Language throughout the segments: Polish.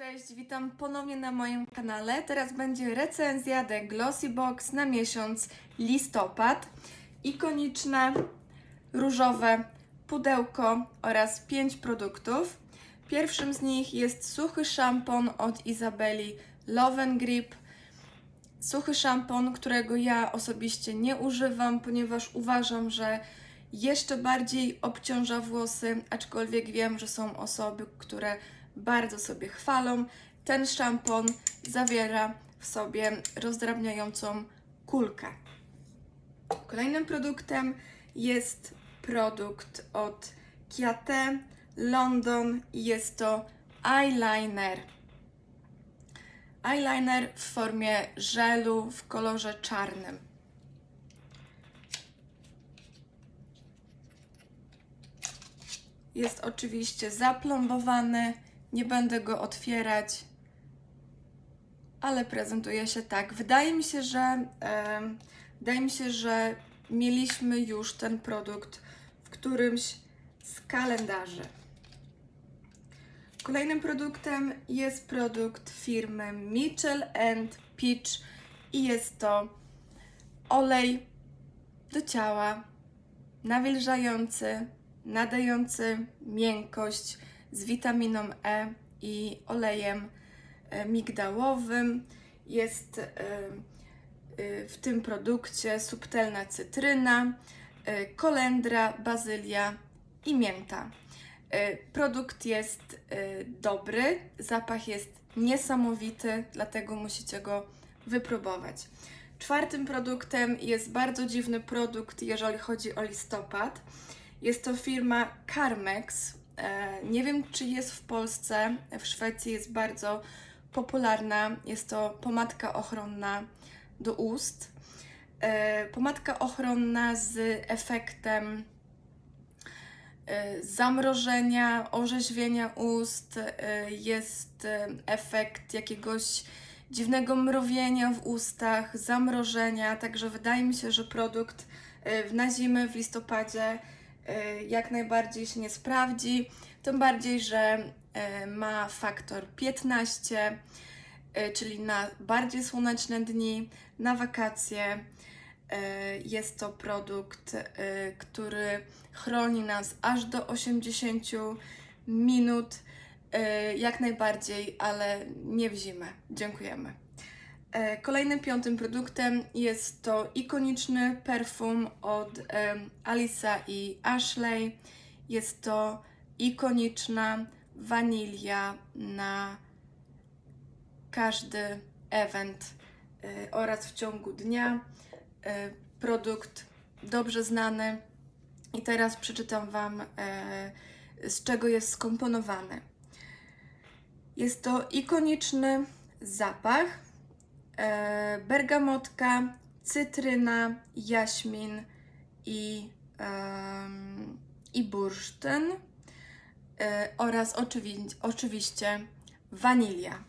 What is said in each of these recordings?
Cześć, witam ponownie na moim kanale. Teraz będzie recenzja The Glossy Box na miesiąc listopad. Ikoniczne różowe pudełko oraz 5 produktów. Pierwszym z nich jest suchy szampon od Izabeli Love and Grip. Suchy szampon, którego ja osobiście nie używam, ponieważ uważam, że jeszcze bardziej obciąża włosy, aczkolwiek wiem, że są osoby, które bardzo sobie chwalą. Ten szampon zawiera w sobie rozdrabniającą kulkę. Kolejnym produktem jest produkt od Kiate London i jest to eyeliner. Eyeliner w formie żelu w kolorze czarnym. Jest oczywiście zaplombowany, nie będę go otwierać, ale prezentuje się tak. Wydaje mi się, że em, wydaje mi się, że mieliśmy już ten produkt w którymś z kalendarzy. Kolejnym produktem jest produkt firmy Mitchell Peach i jest to olej do ciała nawilżający, nadający miękkość z witaminą E i olejem e, migdałowym. Jest e, e, w tym produkcie subtelna cytryna, kolendra, bazylia i mięta. Produkt jest dobry, zapach jest niesamowity, dlatego musicie go wypróbować. Czwartym produktem jest bardzo dziwny produkt, jeżeli chodzi o listopad. Jest to firma Carmex. E, Nie wiem, czy jest w Polsce. W Szwecji jest bardzo popularna. Jest to pomadka ochronna do ust. E, Pomadka ochronna z efektem e, zamrożenia, orzeźwienia ust. Jest efekt jakiegoś dziwnego mrowienia w ustach, zamrożenia. Także wydaje mi się, że produkt w- na zimę w listopadzie jak najbardziej się nie sprawdzi. Tym bardziej, że e, ma faktor 15, e, czyli na bardziej słoneczne dni, na wakacje. E, Jest to produkt, e, który chroni nas aż do 80 minut, e, jak najbardziej, ale nie w zimę. Dziękujemy. E, Kolejnym piątym produktem jest to ikoniczny perfum od Alisa i Ashley. Jest to ikoniczna wanilia na każdy event e, oraz w ciągu dnia. E, Produkt dobrze znany i teraz przeczytam Wam z czego jest skomponowany. Jest to ikoniczny zapach, bergamotka, cytryna, jaśmin i, i bursztyn e, oraz oczywi- oczywiście wanilia.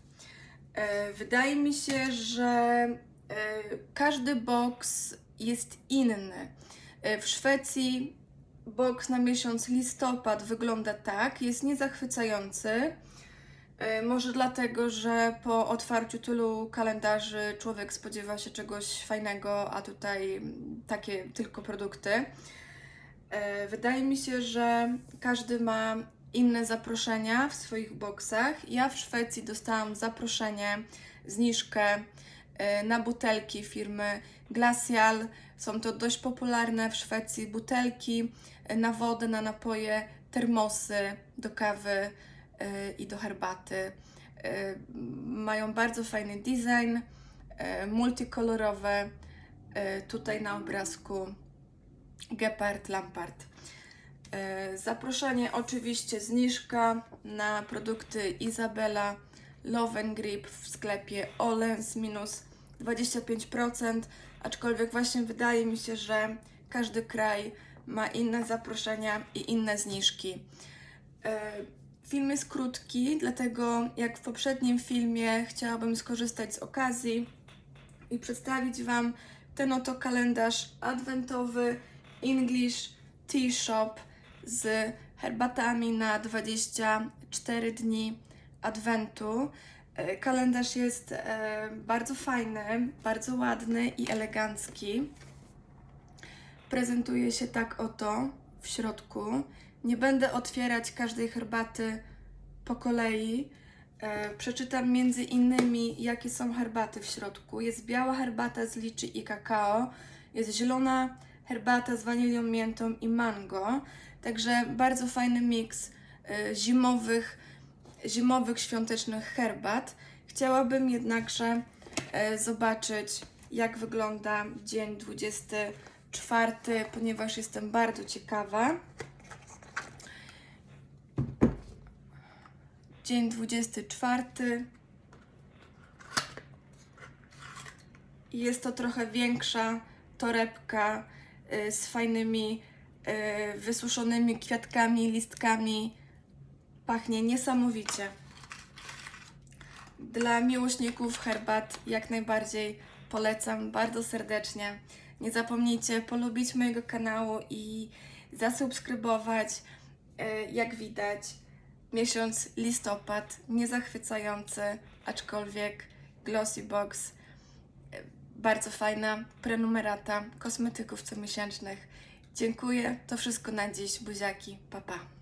E, Wydaje mi się, że e, każdy boks jest inny. E, W Szwecji boks na miesiąc listopad wygląda tak, jest niezachwycający. E, Może dlatego, że po otwarciu tylu kalendarzy człowiek spodziewa się czegoś fajnego, a tutaj takie tylko produkty. E, Wydaje mi się, że każdy ma inne zaproszenia w swoich boksach. Ja w Szwecji dostałam zaproszenie, zniżkę e, na butelki firmy Glacial. Są to dość popularne w Szwecji butelki na wodę, na napoje, termosy do kawy i do herbaty. E, Mają bardzo fajny design, e, multikolorowe. Tutaj na obrazku Gepard Lampard. Zaproszenie oczywiście zniżka na produkty Izabela Love Grip w sklepie Olens minus 25%, aczkolwiek właśnie wydaje mi się, że każdy kraj ma inne zaproszenia i inne zniżki. Film jest krótki, dlatego jak w poprzednim filmie chciałabym skorzystać z okazji i przedstawić Wam ten oto kalendarz adwentowy English Tea Shop z herbatami na 24 dni adwentu. E, Kalendarz jest e, bardzo fajny, bardzo ładny i elegancki. Prezentuje się tak oto w środku. Nie będę otwierać każdej herbaty po kolei. E, przeczytam między innymi, jakie są herbaty w środku. Jest biała herbata z liczy i kakao, jest zielona herbata z wanilią, miętą i mango. Także bardzo fajny miks e, zimowych, zimowych, świątecznych herbat. Chciałabym jednakże e, zobaczyć, jak wygląda dzień 24, ponieważ jestem bardzo ciekawa. Dzień 24. I Jest to trochę większa torebka y, z fajnymi y, wysuszonymi kwiatkami, listkami. Pachnie niesamowicie. Dla miłośników herbat jak najbardziej polecam bardzo serdecznie. Nie zapomnijcie polubić mojego kanału i zasubskrybować. Y, Jak widać, miesiąc listopad niezachwycający, aczkolwiek Glossy Box y, bardzo fajna prenumerata kosmetyków comiesięcznych. Dziękuję, to wszystko na dziś, buziaki, pa pa.